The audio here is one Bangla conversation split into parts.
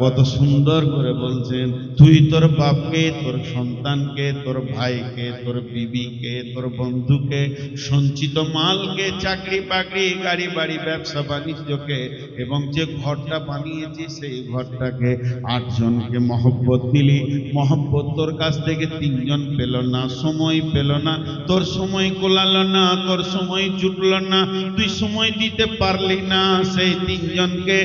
কত সুন্দর করে বলছেন, তুই তোর বাপকে, তোর সন্তানকে, তোর ভাইকে, তোর বিবিকে, তোর বন্ধুকে, সঞ্চিত মালকে, চাকরি বাকরি, গাড়ি বাড়ি, ব্যবসা বাণিজ্যকে এবং যে ঘরটা বানিয়েছি সেই ঘরটাকে আটজনকে মহব্বত দিলি। মহব্বত তোর কাছ থেকে তিনজন পেল না, সময় পেল না। তোর সময় কোলালো না, তোর সময় জুটলো না। তুই সময় দিতে পারলি না সেই তিনজনকে।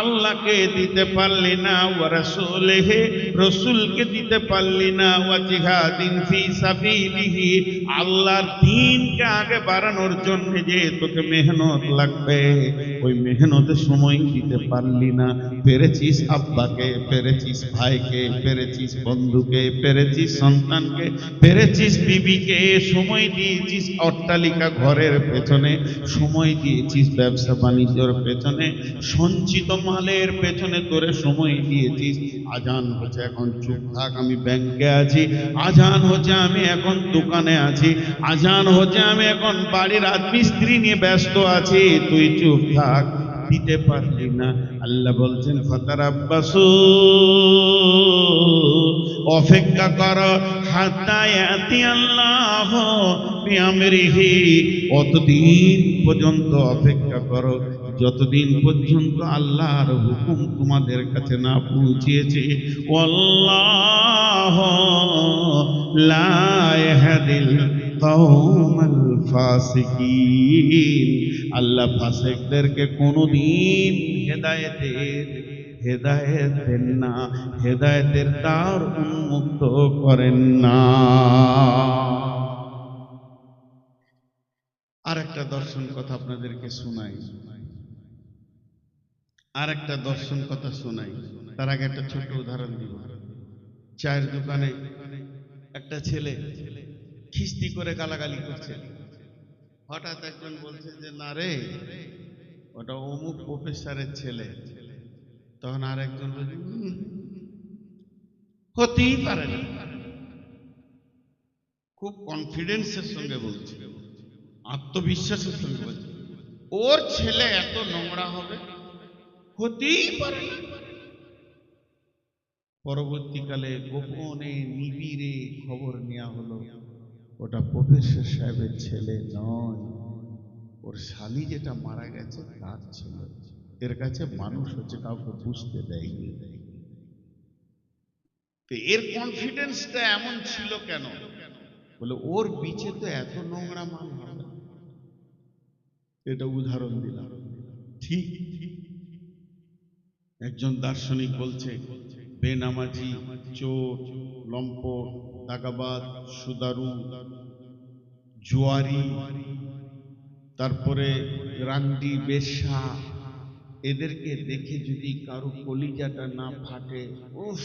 আল্লাহকে দিতে পারলি না, ওয়া রাসূলিহি, রাসূলকে দিতে পারলি না, ওয়া জিহাদিন আল্লাহর দ্বীনকে আগে বাড়ানোর জন্য যে তোকে মেহনত লাগবে। ওই মেহনতে সময় দিতে পারলি না। পেরেছিস আব্বাকে, পেরেছিস ভাইকে, পেরেছিস বন্ধুকে, পেরেছিস সন্তানকে, পেরেছিস বিবিকে। সময় দিয়েছিস অট্টালিকা ঘরের পেছনে। সময় দিয়েছিস ব্যবসা বাণিজ্যর পেছনে। সঞ্চিত মালের পেছনে তোরে সময় দিয়েছিস। আজান হচ্ছে, এখন চুপ থাক, আমি ব্যাংকে আছি। আজান হচ্ছে, আমি এখন দোকানে আছি। আজান হচ্ছে, আমি এখন বাড়ির রাজমিস্ত্রি নিয়ে ব্যস্ত আছি। তুই চুপ থাক। দিতে পারলি না। আল্লাহ বলছেন, ফাতারাব্বাসু, অপেক্ষা কর হাত্তায়াতি আল্লাহ বিআমরিহি। অতদিন পর্যন্ত অপেক্ষা করো, যতদিন পর্যন্ত আল্লাহর হুকুম তোমাদের কাছে না পৌঁছিয়েছে আল্লাহ লা ইয়াহদিল কওমাল ফাসিকিন। আল্লাহ ফাসিকদেরকে কোনোদিন হেদায়েতের হেদায়েত দেন না, হেদায়েতের দ্বার উন্মুক্ত করেন না। আর একটা দর্শন কথা আপনাদেরকে শোনাই। আর একটা দর্শন কথা শোনাই। তার আগে একটা ছোট উদাহরণ দিব। চায়ের দোকানে একটা ছেলে খিস্তি করে গালাগালি করছে। হঠাৎ একজন বলছে যে, না রে, ওটা অমুক প্রফেসরের ছেলে। তখন আর একজন হতেই পারে না। খুব কনফিডেন্সের সঙ্গে বলছে, আত্মবিশ্বাসের সঙ্গে বলছে, ওর ছেলে এত নোংরা হবে, হতেই পারে না। পরবর্তীকালে গোপনে নিবিড়ে খবর নেওয়া হলো। ওটা প্রফেসর সাহেবের ছেলে নয়। ওর শালি যেটা মারা গেছে, তার ছেলে। এর কাছে মানুষ হচ্ছে কাউকে বুঝতে দেয়নি। তো এর কনফিডেন্সটা এমন ছিল কেন? বলে, ওর বিচে তো এত নোংরা মাল হবে। এটা উদাহরণ দিলাম। ঠিক। একজন দার্শনিক বলছে বেনামাজি, চোর, লম্পট, দাগাবাদ, সুদারু, জুয়ারি, তারপরে রান্ডি বেশা এদেরকে দেখে যদি কারও কলিজাটা না ফাটে, উফ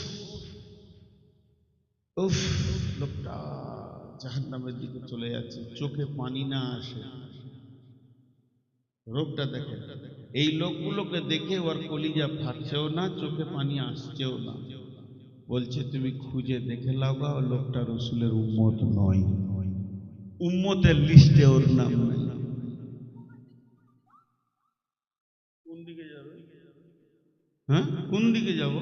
উফ, লোকটা জাহান্নামের দিকে চলে যাচ্ছে, চোখে পানি না আসে। রোগটা দেখে এই লোকগুলোকে দেখে ওর কলিজা ফাটছেও না চোখে পানি আসছেও না। বলছে তুমি খুঁজে দেখে লাগাও লোকটা রসুলের উম্মত নয়। উম্মতের লিস্টে ওর নাম নেই। কোন দিকে যাবে? হ্যাঁ? কোন দিকে যাব?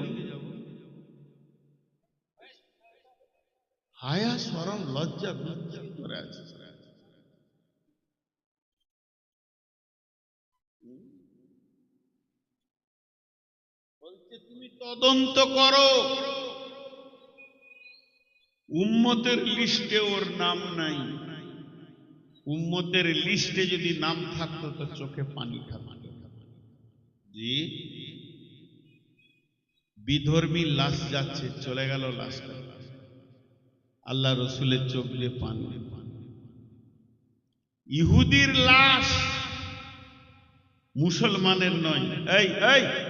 হায়া সরম লজ্জা লজ্জা করে আছে। তুমি তদন্ত করো। উম্মতের লিস্টে ওর নাম নাই। উম্মতের লিস্টে যদি নাম থাকতো, তো চোখে পানি থাকতো। জি। বিধর্মী লাশ যাচ্ছে, চলে গেল লাশটা। আল্লাহ রসুলের চোখ দিয়ে পানি। ইহুদির লাশ মুসলমানের নয়। এই এই।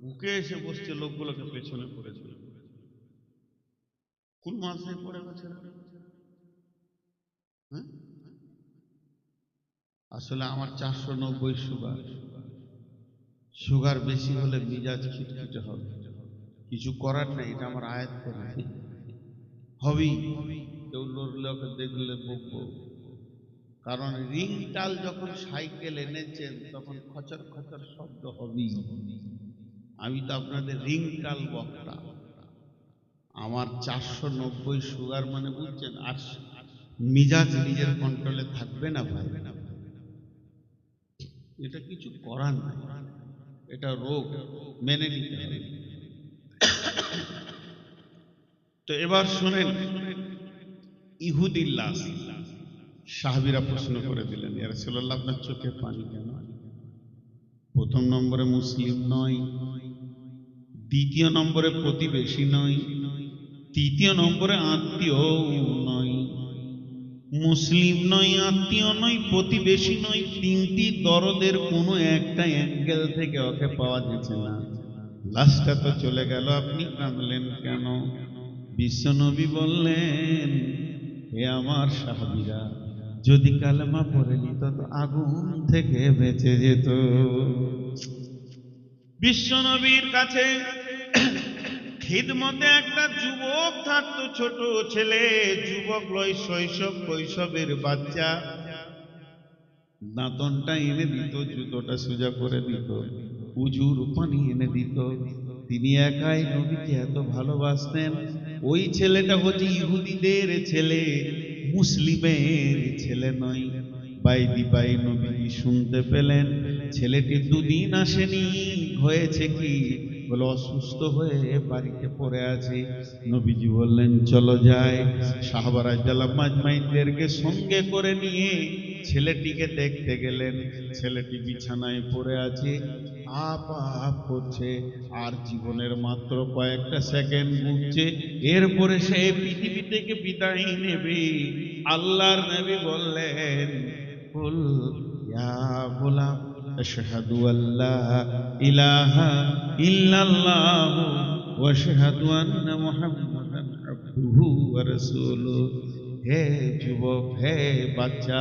বুকে এসে বসছে লোকগুলোকে পেছনে পড়েছে কোন মাসে পড়ে গেছে? আসলে আমার চারশো নব্বই সুগার সুগার বেশি হলে মিজাজ খিটখিটে হবে। কিছু করার নেই, এটা আমার আয়াত করে হবেই কেউ লড়লে ওকে দেখলে বকবো কারণ রিং টাল যখন সাইকেল এনেছেন, তখন খচর খচর শব্দ হবেই। আমি তো আপনাদের রিং টাল বক্তা। আমার চারশো নব্বই সুগার মানে বুঝছেন, আর মিজাজ নিজের কন্ট্রোলে থাকবে না ভাই। এটা কিছু করার এটা রোগ, মেনে নিতে তো এবার শুনেন, ইহুদির লাশ। সাহাবিরা প্রশ্ন করে দিলেন, ইয়া রাসূলুল্লাহ, আপনার চোখে পানি কেন? প্রথম নম্বরে মুসলিম নয়, দ্বিতীয় নম্বরে প্রতিবেশী নয়, তৃতীয় নম্বরে আত্মীয় নয়। মুসলিম নয়, আত্মীয় নয়, প্রতিবেশী নয়, তিনটি দরদের কোনো একটা অ্যাঙ্গেল থেকে ওকে পাওয়া যাচ্ছে না। লাশটা তো চলে গেল, আপনি কাঁদলেন কেন? বিশ্বনবী বললেন, হে আমার সাহাবিরা যদি কালেমা পড়ে নিত তো আগুন থেকে বেঁচে যেত। বিশ্বনবীর কাছে খিদমতে একটা যুবক থাকতো ছোট ছেলে যুবক লয় শৈশব কৈশবের বাচ্চা। দাঁতনটা এনে দিত জুতোটা সোজা করে দিত উজুর পানি এনে দিত। তিনি একাই নবীকে এত ভালোবাসতেন। ওই ছেলেটা হচ্ছে ইহুদিদের ছেলে। মুসলিমের ছেলে নয়। বাইদি বাই নবী শুনতে পেলেন। ছেলেটি দুদিন আসেনি। হয়েছে কি? বলে, অসুস্থ হয়ে বাড়িতে পড়ে আছে। নবীজি বললেন, চলো যায় সাহাবারা জালাম মাজমাইনদেরকে সঙ্গে করে নিয়ে ছেলেটিকে দেখতে গেলেন। ছেলেটি বিছানায় পড়ে আছে। আপ করছে। আর জীবনের মাত্র কয়েকটা সেকেন্ড ঘুরছে এরপরে সে পৃথিবী থেকে বিদায় নেবে। আল্লাহর নবী বললেন, কুল ইয়া গোলাম, আশহাদু আল্লা ইলাহা ইল্লাল্লাহ ওয়া আশহাদু আন্না মুহাম্মাদান আবদুহু ওয়া রাসূলুহু। হে যুবক, হে বাচ্চা,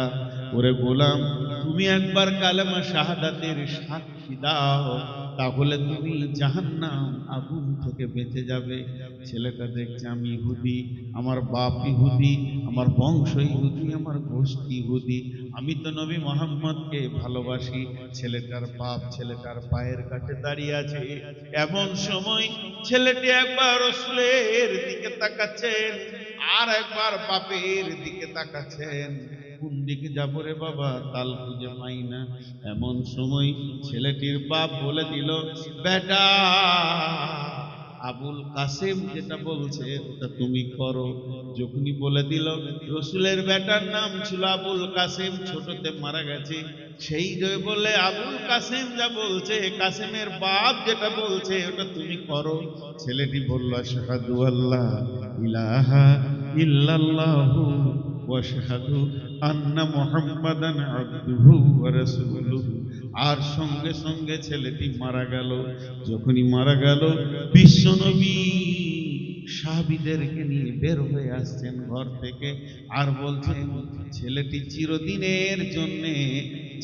ওরে গোলাম তুমি একবার কালেমা শাহাদাতের সাক্ষী দাও, তাহলে তুমি জাহান্নাম আগুন থেকে বেঁচে যাবে। ছেলেটা দেখছে আমি ইহুদি, আমার বাপ ইহুদি, আমার বংশ ইহুদি, আমার গোষ্ঠী ইহুদি। আমি তো নবী মোহাম্মদকে ভালোবাসি। ছেলেটার বাপ ছেলেটার পায়ের কাছে দাঁড়িয়ে আছে। এমন সময় ছেলেটি একবার রসুলের দিকে তাকাচ্ছেন, আর একবার বাপের দিকে তাকাচ্ছেন। কোন দিকে যাব রে বাবা? তাল খুঁজে পাই না। এমন সময় ছেলেটির বাপ বলে দিল, বেটা, আবুল কাসেম যেটা বলছে ওটা তুমি করো। যখনই বলে দিল, রসুলের বেটার নাম ছিল আবুল কাসেম, ছোটতে মারা গেছে। সেই বলে আবুল কাসেম যা বলছে, কাসেমের বাপ যেটা বলছে ওটা তুমি করো। ছেলেটি বলল, আশহাদু আল্লাহ ইলাহা ইল্লাল্লাহু ওয়াশহাদু আর সঙ্গে সঙ্গে ছেলেটি মারা গেল। যখনই মারা গেল বিশ্বনবী সাহাবিদেরকে নিয়ে বের হয়ে আসছেন ঘর থেকে আর বলছেন, ছেলেটি চিরদিনের জন্যে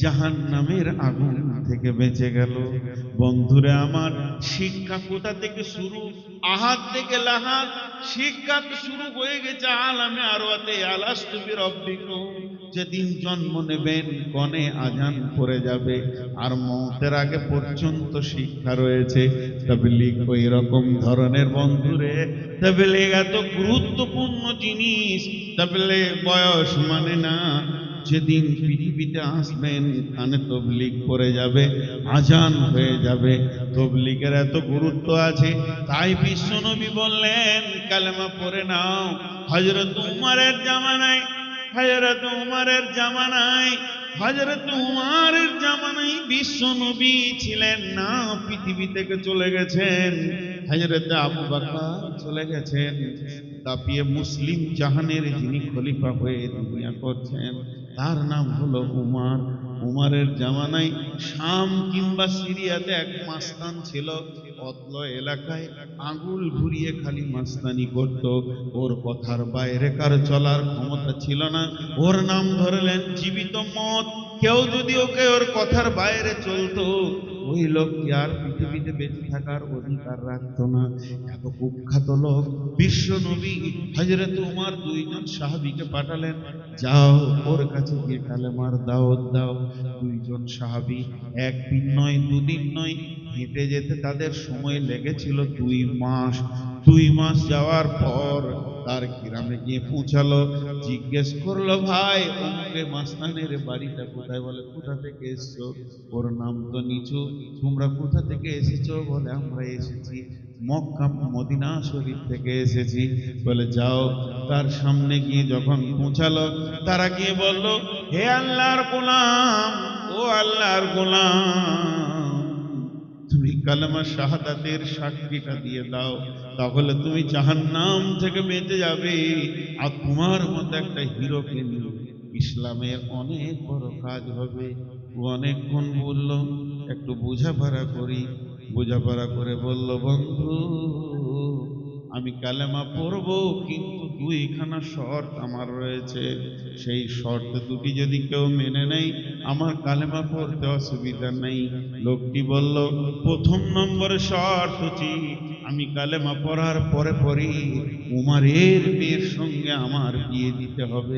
জাহান নামের আগুন থেকে বেঁচে গেল। বন্ধুরে আমার, শিক্ষা কোথা থেকে শুরু? আহাত থেকে লাহাত। শিক্ষা তো শুরু হয়ে গেছে আলামে আরওয়াতে। আলাস্তুবি রব্বিকুম। যেদিন জন্ম নেবেন, কনে আজান পড়ে যাবে। আর মতের আগে পর্যন্ত শিক্ষা রয়েছে। তাবলিগ ওই রকম ধরনের বন্ধুরে। তাবলিগ এত গুরুত্বপূর্ণ জিনিস। তাবলিগ বয়স মানে না। যেদিন পৃথিবীতে আসবেন, কানে তবলিগ পড়ে যাবে, আজান হয়ে যাবে। তবলিগের এত গুরুত্ব আছে, তাই বিশ্বনবী বললেন, কালেমা পড়ে নাও। হজরত উমারের জামানায় হজরত উমারের জামানায় হজরত উমারের জামানায় বিশ্ব নবী ছিলেন না, পৃথিবী থেকে চলে গেছেন। হজরত আবু বকর চলে গেছেন দাপিয়ে মুসলিম জাহানের যিনি খলিফা হয়ে দুনিয়া করছেন। তার নাম হলো উমার। উমারের জামানায় শাম কিংবা সিরিয়াতে এক মাস্তান ছিল অতল এলাকায়। আঙুল ঘুরিয়ে খালি মাস্তানি করত। ওর কথার বাইরে কার চলার ক্ষমতা ছিল না। ওর নাম ধরলেন, জীবিত মত কেউ যদি ওকে ওর কথার বাইরে চলতো ওই লোকটি আর পৃথিবীতে বেঁচে থাকার অধিকার রাখতো না? এত কুখ্যাত লোক, বিশ্ব নবী হজরত উমার দুইজন সাহাবিকে পাঠালেন। যাও, ওর কাছে গিয়ে কালেমার দাওয়াত দাও। দুইজন সাহাবী একদিন নয়, দুদিন নয়, হেঁটে যেতে তাদের সময় লেগেছিল দুই মাস। দুই মাস যাওয়ার পর তার গ্রামে গিয়ে পৌঁছালো। জিজ্ঞেস করল, ভাই অমুকে মাস্তানের বাড়িটা কোথায়? বলে, কোথা থেকে এসছো? ওর নাম তো নিচু। তোমরা কোথা থেকে এসেছ? বলে, আমরা এসেছি মক্কা মদিনা শরীফ থেকে এসেছি। বলে, যাও। তার সামনে গিয়ে যখন পৌঁছালো, তারা গিয়ে বলল, হে আল্লাহর গোলাম, ও আল্লাহর গোলাম কালেমা শাহাদাতের সাক্ষীটা দিয়ে দাও। তাহলে তুমি জাহান্নাম থেকে বেঁচে যাবে। আর তোমার মতো একটা হিরোকে নিয়ে ইসলামের অনেক বড় কাজ হবে। ও অনেকক্ষণ বলল, একটু বোঝাপড়া করি। বোঝাপড়া করে বলল, বন্ধু আমি কালেমা পড়ব, কিন্তু দুইখানা শর্ত আমার রয়েছে। সেই শর্ত দুটি যদি কেউ মেনে নেয়, আমার কালেমা পড়তে অসুবিধা নেই। লোকটি বলল, প্রথম নম্বরে শর্ত আমি কালেমা পড়ার পরে পরে উমারের মেয়ের সঙ্গে আমার বিয়ে দিতে হবে।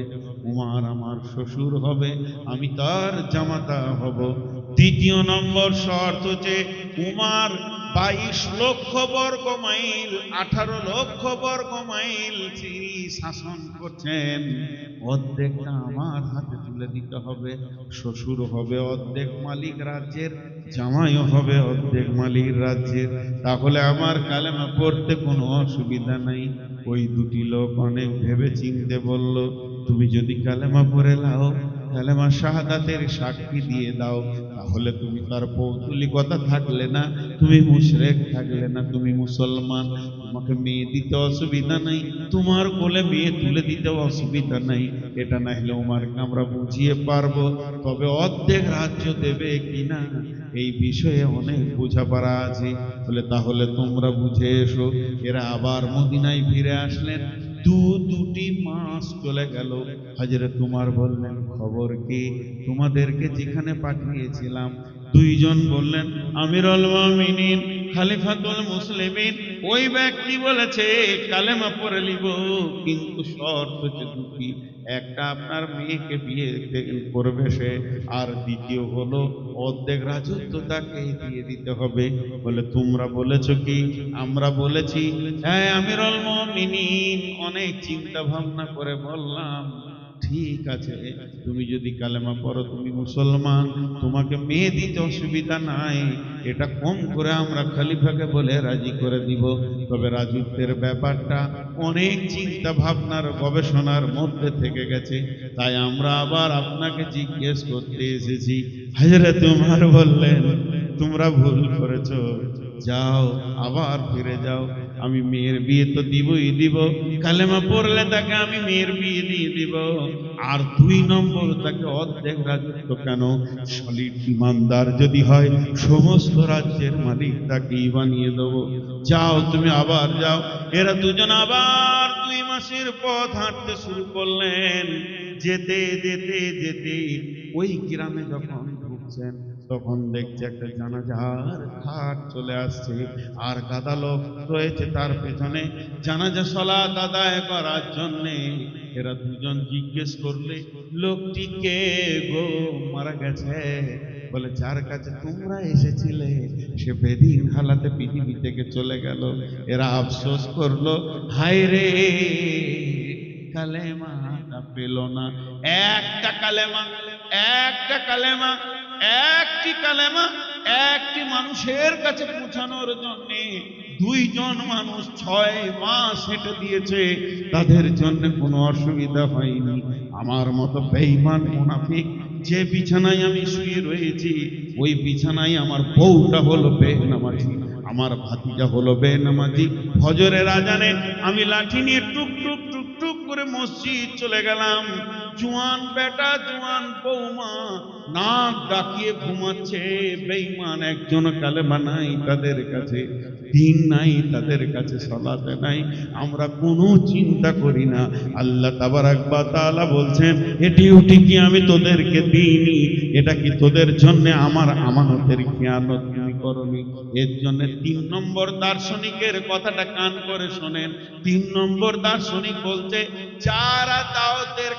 উমার আমার শ্বশুর হবে, আমি তার জামাতা হব। দ্বিতীয় নম্বর শর্ত হচ্ছে, উমার বাইশ লক্ষ বর্গ মাইল, আঠারো লক্ষ বর্গ মাইল তিনি শাসন করছেন অর্ধেকটা আমার হাতে তুলে দিতে হবে, শ্বশুর হবে অর্ধেক, মালিক রাজ্যের, জামাইও হবে অর্ধেক, মালিক রাজ্যের। তাহলে আমার কালেমা পড়তে কোনো অসুবিধা নাই। ওই দুটি লোক অনেক ভেবে চিনতে বলল, তুমি যদি কালেমা পড়ে লাও, কালেমা শাহাদাতের সাক্ষী দিয়ে দাও তাহলে তুমি তার পৌতুলিকতা থাকলে না, তুমি মুশরেক থাকলে না, তুমি মুসলমান, তোমাকে মেয়ে দিতে অসুবিধা নাই, তোমার কোলে মেয়ে তুলে দিতে অসুবিধা নাই, এটা না হলে উমারকে আমরা বুঝিয়ে পারব, তবে অর্ধেক রাজ্য দেবে কিনা, এই বিষয়ে অনেক বোঝাপড়া আছে বলে তাহলে তোমরা বুঝে এসো, এরা আবার মদিনায় ফিরে আসলেন দু দুটি মাস চলে গেল। হাজরে তোমার বললেন, খবর কি? তোমাদেরকে যেখানে পাঠিয়েছিলাম, দুইজন বললেন, আমিরুল মুমিনিন, খালিফাতুল মুসলিমিন। ওই ব্যক্তি বলেছে, কালেমা পড়ে লিব, কিন্তু শর্ত দুটি। একটা আপনার মেয়েকে বিয়ে করবে সে, আর দ্বিতীয় হলো, অর্ধেক রাজত্ব তাকে দিয়ে দিতে হবে। বলে, তোমরা বলেছ কি? আমরা বলেছি হ্যাঁ আমিরুল অনেক চিন্তা ভাবনা করে বললাম, ঠিক আছে, তুমি যদি কালেমা পড়ো, তুমি মুসলমান, তোমাকে মেয়ে দিতে অসুবিধা নাই, এটা কম করে আমরা খালিফাকে বলে রাজি করে দিব। তবে রাজত্বের ব্যাপারটা অনেক চিন্তা ভাবনার গবেষণার মধ্যে থেকে গেছে। তাই আমরা আবার আপনাকে জিজ্ঞেস করতে এসেছি। হাজরে তোমার বললেন, তোমরা ভুল করেছ, যাও, আবার ফিরে যাও। আমি মেয়ের বিয়ে তো দিবই দিব। কালেমা পড়লে তাকে আমি মেয়ের বিয়ে দিয়ে দিব। আর দুই নম্বর তাকে অর্ধেক রাজত্ব কেন? সলিড ইমানদার যদি হয়, সমস্ত রাজ্যের মালিক তাকেই বানিয়ে দেব। যাও, তুমি আবার যাও। এরা দুজন আবার দুই মাসের পথ হাঁটতে শুরু করলেন। যেতে যেতে যেতে ওই গ্রামে যখন ঢুকছেন তখন দেখছে একটা জানাজার খাট চলে আসছে। আর গাদা লোক রয়েছে তার পেছনে। জানাজা সলা আদায় করার জন্যে এরা দুজন জিজ্ঞেস করলে, লোকটি কে গো? মারা গেছে? বলে, যার কাছে তোমরা এসেছিলে, সে বেদিন হালাতে পৃথিবী থেকে চলে গেল। এরা আফসোস করল, হায় রে কালেমাটা পেল না। একটা কালেমা একটা কালেমা একটি কালেমা একটি মানুষের কাছে পৌঁছানোর জন্য দুইজন মানুষ ছয় মাস হেঁটে দিয়েছে। তাদের জন্য কোনো অসুবিধা হয়নি। আমার মতো বেইমান মুনাফিক যে বিছানায় আমি শুয়ে রয়েছি, ওই বিছানায় আমার বউটা হলো বেনামাজি আমার ভাতিজা হলো বেনামাজি। ফজরের আজানে আমি লাঠি নিয়ে টুক টুক টুক টুক করে মসজিদ চলে গেলাম। জোয়ান বেটা, জোয়ান বৌমা নাক ডাকিয়ে ঘুমাচ্ছে। বেঈমান একজন কালেমা নাই তাদের কাছে, দিন নাই তাদের কাছে, সলাতে নাই। আমরা কোনো চিন্তা করি না। আল্লাহ তাবারাক বা তাআলা বলছেন এটি উঠি কি আমি তোদেরকে দিইনি? এটা কি তোদের জন্য আমার আমানতের খেয়ানত? করনি এর জন্য তিন নম্বর দার্শনিকের কথাটা কান করে শোনেন। তিন নম্বর দার্শনিক বলছে, যারা দাওয়াতের